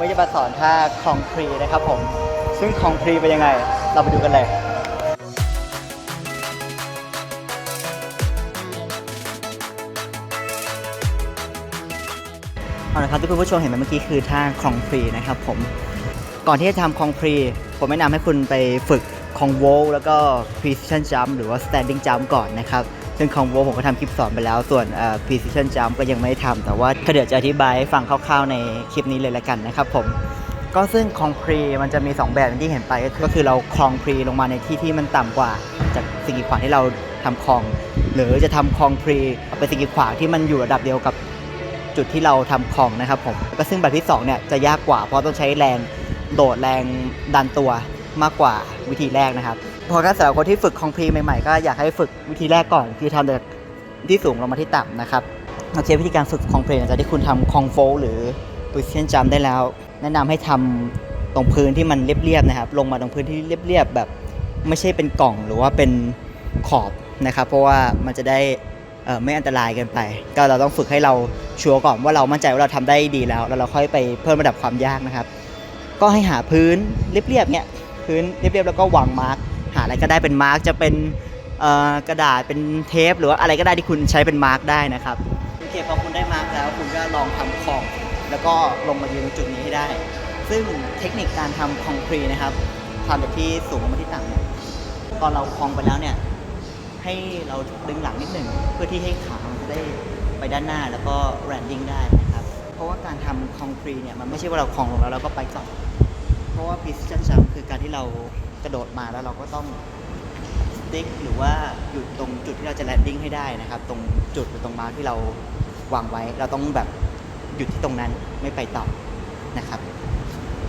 ไม่จะมาสอนท่าคองพรีนะครับผม ซึ่งคองพรีเป็นยังไง เราไปดูกันเลยเอาละครับที่คุณผู้ชมเห็นไปเมื่อกี้คือท่าคองพรีนะครับผมก่อนที่จะทำคองพรีผมแนะนำให้คุณไปฝึกคองโวลแล้วก็ precision jump หรือว่า standing jump ก่อนนะครับ ซึ่งคองโวลผมก็ทำคลิปสอนไปแล้ว ส่วนเอ่อ precision jump ก็ยังไม่ได้ทำแต่ว่าเดี๋ยวจะอธิบายให้ฟังคร่าวๆในคลิปนี้เลยละกันนะครับผมก็ซึ่งคลองพรีมันจะมี 2 แบบที่เห็นไปก็คือเราคลองพรีลงมาในที่ที่มันต่ำกว่า จากสิ่งกีดขวางที่เราทำคลอง หรือจะทำคลองพรีเป็นสิ่งกีดขวางที่มันอยู่ระดับเดียวกับจุดที่เราทำคลองนะครับผมก็ซึ่งแบบที่สองเนี่ยจะยากกว่าเพราะต้องใช้แรงโดดแรงดันตัวมากกว่าวิธีแรกนะครับ เพราะถ้าสำหรับคนที่ฝึกคองพีใหม่ๆ ก็อยากให้ฝึกวิธีแรกก่อน คือทำจากที่สูงลงมาที่ต่ำนะครับโอเควิธีการฝึกคองพรีหลังจากที่คุณทำคองโฟลหรือ position jump ได้แล้ว แนะนำให้ทำตรงพื้นที่มันเรียบๆนะครับ ลงมาตรงพื้นที่เรียบๆแบบไม่ใช่เป็นกล่องหรือว่าเป็นขอบนะครับ เพราะว่ามันจะได้ไม่อันตรายเกินไป ก็เราต้องฝึกให้เราชัวร์ก่อนว่าเรามั่นใจว่าเราทำได้ดีแล้ว แล้วเราค่อยไปเพิ่มระดับความยากนะครับ ก็ให้หาพื้นเรียบๆเนี่ยพื้นเรียบๆแล้วก็วางมาร์กาอะไรก็ได้เป็นมาร์กจะเป็นกระดาษเป็นเทป หรือว่าอะไรก็ได้ที่คุณใช้เป็นมาร์กได้นะครับโอเคพอคุณได้มาร์กแล้วคุณก็ลองทำของ แล้วก็ลงมายืนตรงจุดนี้ให้ได้ ซึ่งเทคนิคการทำคองพรีนะครับทำจากที่สูงมาที่ต่ำเนี่ยตอนเราคลองไปแล้วเนี่ยให้เราดึงหลังนิดหนึ่งเพื่อที่ให้ขามันจะได้ไปด้านหน้าแล้วก็แรนดิ้งได้นะครับ เพราะว่าการทำคองพรีเนี่ยมันไม่ใช่ว่าเราคลองลงแล้วเราก็ไปต่อ เพราะว่า precision jump คือการที่เรา กระโดดมาแล้วเราก็ต้อง stick หรือว่าหยุดตรงจุดที่เราจะแลนดิ้งให้ได้นะครับ ตรงจุดหรือตรงมาร์ที่เราวางไว้ เราต้องแบบหยุดที่ตรงนั้นไม่ไปต่อนะครับ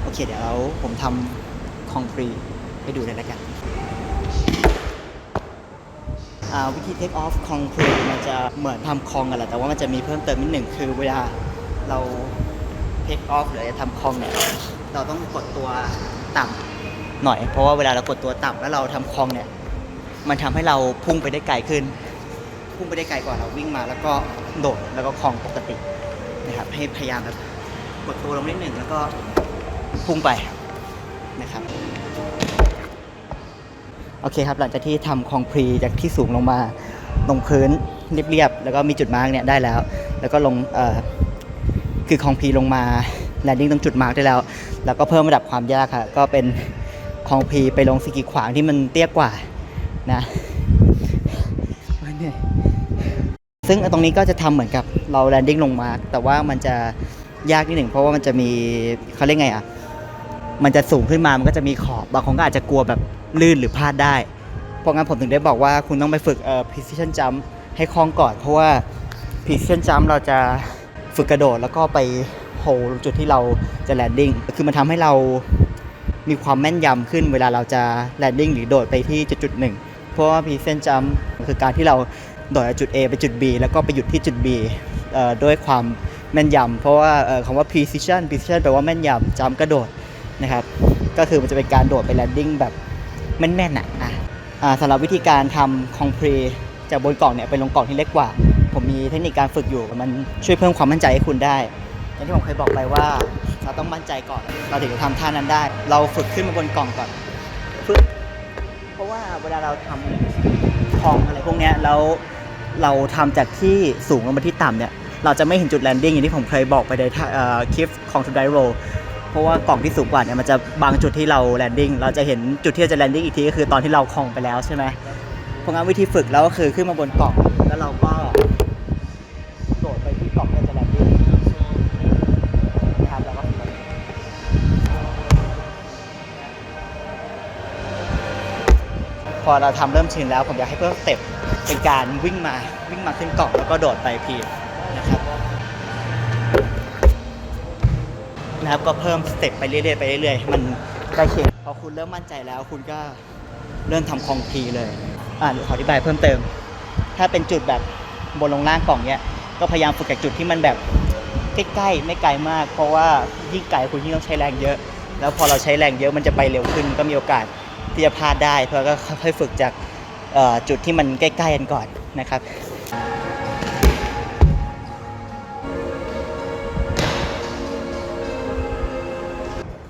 โอเค เดี๋ยวเราผมทำคองฟรีให้ดูเลยแล้วกันวิธี take off คองฟรีมันจะเหมือนทำคองกันแหละแต่ว่ามันจะมีเพิ่มเติมนิดหนึ่งคือเวลาเรา take off หรือจะทำคองเนี่ยเราต้องกดตัวต่ำ หน่อย เพราะว่าเวลาเรากดตัวต่ำแล้วเราทำคลองเนี่ย มันทำให้เราพุ่งไปได้ไกลขึ้น พุ่งไปได้ไกลกว่าเราวิ่งมา แล้วก็โดดแล้วก็คลองปกตินะครับ ให้พยายามแบบกดตัวลงนิดหนึ่งแล้วก็พุ่งไปนะครับโอเคครับหลังจากที่ทำคลองพรีจากที่สูงลงมาลงพื้นเรียบๆแล้วก็มีจุดมาร์กเนี่ยได้แล้ว แล้วก็ลงคือคลองพรีลงมาแลนดิ้งตรงจุดมาร์กได้แล้ว แล้วก็เพิ่มระดับความยากค่ะ ก็เป็น คลองพีไปลงสกีขวางที่มันเตี้ยกว่านะนซึ่งตรงนี้ก็จะทำเหมือนกับเราแลนดิ้งลงมาแต่ว่ามันจะยากนิดหนึ่งเพราะว่ามันจะมีเขาเรียกไงอะมันจะสูงขึ้นมามันก็จะมีขอบบางคนก็อาจจะกลัวแบบลื่นหรือพลาดได้ เพราะงั้นผมถึงได้บอกว่าคุณต้องไปฝึกเอ่อ precision jump ให้คล่องก่อน เพราะว่า precision jump เราจะฝึกกระโดดแล้วก็ไปโฮจุดที่เราจะ landing คือมันทำให้เรา มีความแม่นยำขึ้นเวลาเราจะ landing หรือโดดไปที่จุดจุดหนึ่งเพราะว่า precision jump คือการที่เราโดดจากจุด A ไปจุด B แล้วก็ไปหยุดที่จุด B ด้วยความแม่นยำเพราะว่าคำว่า precision precision แปลว่าแม่นยำ jump กระโดดนะครับ ก็คือมันจะเป็นการโดดไปแลนดิ้งแบบแม่นๆน่ะอะอ่าสำหรับวิธีการทำคองพรีจากบนกล่องเนี่ยไปลงกล่องที่เล็กกว่า ผมมีเทคนิคการฝึกอยู่ มันช่วยเพิ่มความมั่นใจให้คุณได้อย่างที่ผมเคยบอกไปว่า เราต้องมั่นใจก่อน เราถึงจะทำท่านั้นได้ เราฝึกขึ้นมาบนกล่องก่อนฝึกเพราะว่าเวลาเราทำคองอะไรพวกเนี้ยแล้วเราทำจากที่สูงลงมาที่ต่ำเนี่ย เราจะไม่เห็นจุดแลนดิ้งอย่างที่ผมเคยบอกไปในคลิปของทูไดโรเพราะว่ากล่องที่สูงกว่าเนี่ยมันจะบางจุดที่เราแลนดิ้งเราจะเห็นจุดที่เราจะแลนดิ้งอีกทีก็คือตอนที่เราคลองไปแล้วใช่ไหมเพราะงั้นวิธีฝึกแล้วก็คือขึ้นมาบนกล่องแล้วเราก็ อเราทำเริ่มชินแล้วผมอยากให้เพิ่มสเต็ปเป็นการวิ่งมาวิ่งมาขึ้นกล่องแล้วก็โดดไปพีนะครับนะครับก็เพิ่มสเต็ปไปเรื่อยๆไปเรื่อยๆให้มันใกล้เคียงพอคุณเริ่มมั่นใจแล้วคุณก็เริ่มทำคองพีเลยอ่าเดี๋ยวขออธิบายเพิ่มเติม ถ้าเป็นจุดแบบบนลงล่างกล่องเนี้ยก็พยายามฝึกจากจุดที่มันแบบใกล้ๆไม่ไกลมาก เพราะว่ายิ่งไกลคุณยิ่งต้องใช้แรงเยอะ แล้วพอเราใช้แรงเยอะมันจะไปเร็วขึ้นก็มีโอกาส ที่จะพลาดได้ เพราะก็ค่อยฝึกจากจุดที่มันใกล้ๆกันก่อนนะครับ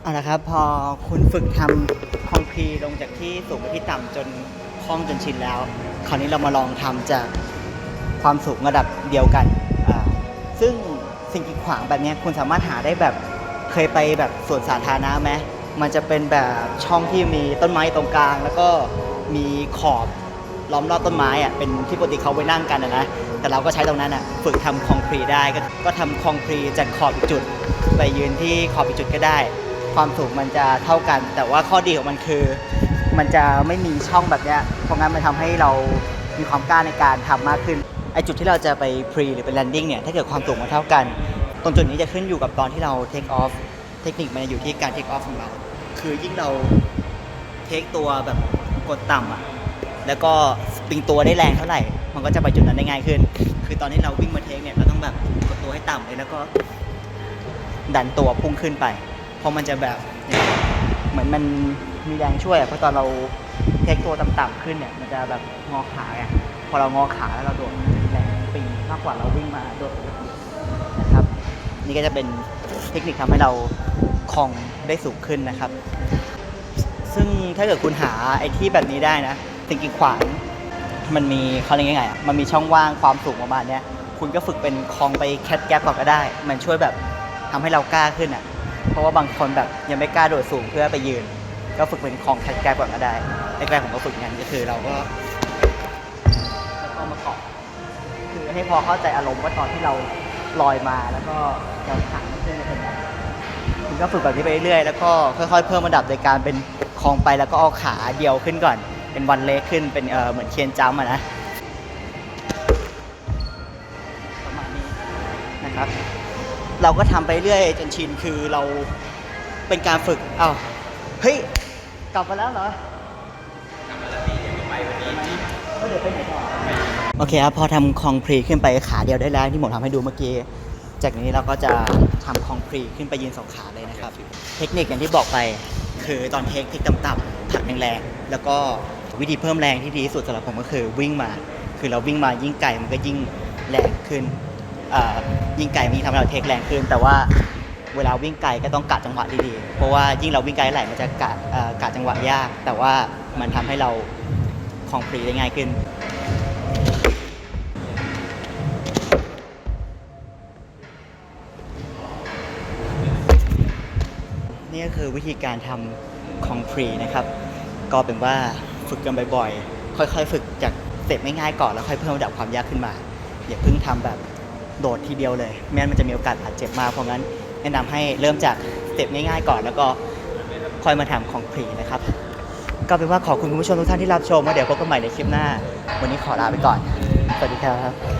เอาละครับพอคุณฝึกทำคอมพลีลงจากที่สูงไปที่ต่ำจนคล่องจนชินแล้ว คราวนี้เรามาลองทำจากความสูงระดับเดียวกัน ซึ่งสิ่งกีดขวางแบบนี้คุณสามารถหาได้แบบเคยไปแบบสวนสาธารณะไหม มันจะเป็นแบบช่องที่มีต้นไม้ตรงกลาง แล้วก็มีขอบล้อมรอบต้นไม้อะเป็นที่ปกติเขาไปนั่งกันอะนะแต่เราก็ใช้ตรงนั้นอะฝึกทำคองพลีตได้ก็ก็ทำคองพลีตจากขอบอีกจุด ไปยืนที่ขอบอีกจุดก็ได้ ความสูงมันจะเท่ากัน แต่ว่าข้อดีของมันคือ มันจะไม่มีช่องแบบเนี้ยเพราะงั้นมันทำให้เรามีความกล้าในการทำมากขึ้นไอจุดที่เราจะไป pre หรือไป landing เนี่ยถ้าเกิดความสูงมันเท่ากัน ตรงจุดนี้จะขึ้นอยู่กับตอนที่เรา take off เทคนิคมันจะอยู่ที่การ take off ของเรา คือยิ่งเรา take ตัวแบบกดต่ำอะ แล้วก็สปริงตัวได้แรงเท่าไหร่ มันก็จะไปจุดนั้นได้ง่ายขึ้น คือตอนที่เราวิ่งมาเทคเนี่ยเราต้องแบบกดตัวให้ต่ำเลยแล้วก็ ดันตัวพุ่งขึ้นไป เพราะมันจะแบบเหมือนมันมีแรงช่วยอะเพราะตอนเราเทคตัวต่ำๆขึ้นเนี่ย มันจะแบบงอขาไงพอเรางอขาแล้วเราโดดแรงปิงมากกว่าเราวิ่งมาโดดนะครับ นี่ก็จะเป็นเทคนิคทำให้เราคล่อง ได้สูงขึ้นนะครับ ซึ่งถ้าเกิดคุณหาไอ้ที่แบบนี้ได้นะสิ่งกีดขวางมันมีเขาเรียกยังไงอะมันมีช่องว่างความสูงประมาณเนี้ยคุณก็ฝึกเป็นคลองไปแคทแกปก่อนก็ได้ มันช่วยแบบทำให้เรากล้าขึ้นอะ เพราะว่าบางคนแบบยังไม่กล้าโดดสูงเพื่อไปยืน ก็ฝึกเป็นคลองแคทแกปก่อนก็ได้แรกๆผมก็ฝึกงั้นก็คือเราก็แล้วก็มาเกาะคือให้พอเข้าใจอารมณ์ว่าตอนที่เราลอยมาแล้วก็เราถังขึ้นเป็นแบบ ก็ฝึกแบบนี้ไปเรื่อยๆแล้วก็ค่อยๆ เพิ่มระดับโดยการเป็นคลองไปแล้วก็เอาขาเดียวขึ้นก่อน เป็นวันเล็กขึ้นเป็นเออเหมือนเชียนจัมป์อะนะประมาณนี้นะครับ เราก็ทำไปเรื่อยจนชินคือเราเป็นการฝึกเอ้าเฮ้ยกลับมาแล้วเหรอกลับมาแล้วพี่ยังไม่ไปวันนี้เดี๋ยวไปไหนต่อโอเคครับพอทำคองพรีขึ้นไปขาเดียวได้แล้วที่ผมทำให้ดูเมื่อกี้ จากนี้เราก็จะ ทำคองพรีขึ้นไปยืนสองขาเลยนะครับ เทคนิคอย่างที่บอกไป คือตอนเทคเทคต่ำๆผลักแรงๆแล้วก็วิธีเพิ่มแรงที่ดีที่สุดสำหรับผมก็คือวิ่งมา คือเราวิ่งมายิ่งไกลมันก็ยิ่งแรงขึ้นอ่ายิ่งไกลมันยิ่งทำให้เราเทคแรงขึ้น แต่ว่าเวลาวิ่งไกลก็ต้องกะจังหวะดีๆ เพราะว่ายิ่งเราวิ่งไกลเท่าไหร่มันจะกะเอ่อกะจังหวะยาก แต่ว่ามันทำให้เราคองพรีได้ง่ายขึ้น คือวิธีการทำคองพรีนะครับ ก็เป็นว่าฝึกกันบ่อยๆ ค่อยๆ ฝึกจากสเต็ปง่ายๆก่อนแล้วค่อยเพิ่มระดับความยากขึ้นมา อย่าเพิ่งทำแบบโดดทีเดียวเลยไม่งั้นมันจะมีโอกาสบาดเจ็บมากเพราะงั้นแนะนำให้เริ่มจากสเต็ปง่ายๆก่อน แล้วก็ค่อยมาทำคองพรีนะครับก็เป็นว่าขอบคุณคุณผู้ชมทุกท่านที่รับชมแล้วเดี๋ยวพบกันใหม่ในคลิปหน้า วันนี้ขอลาไปก่อน สวัสดีครับ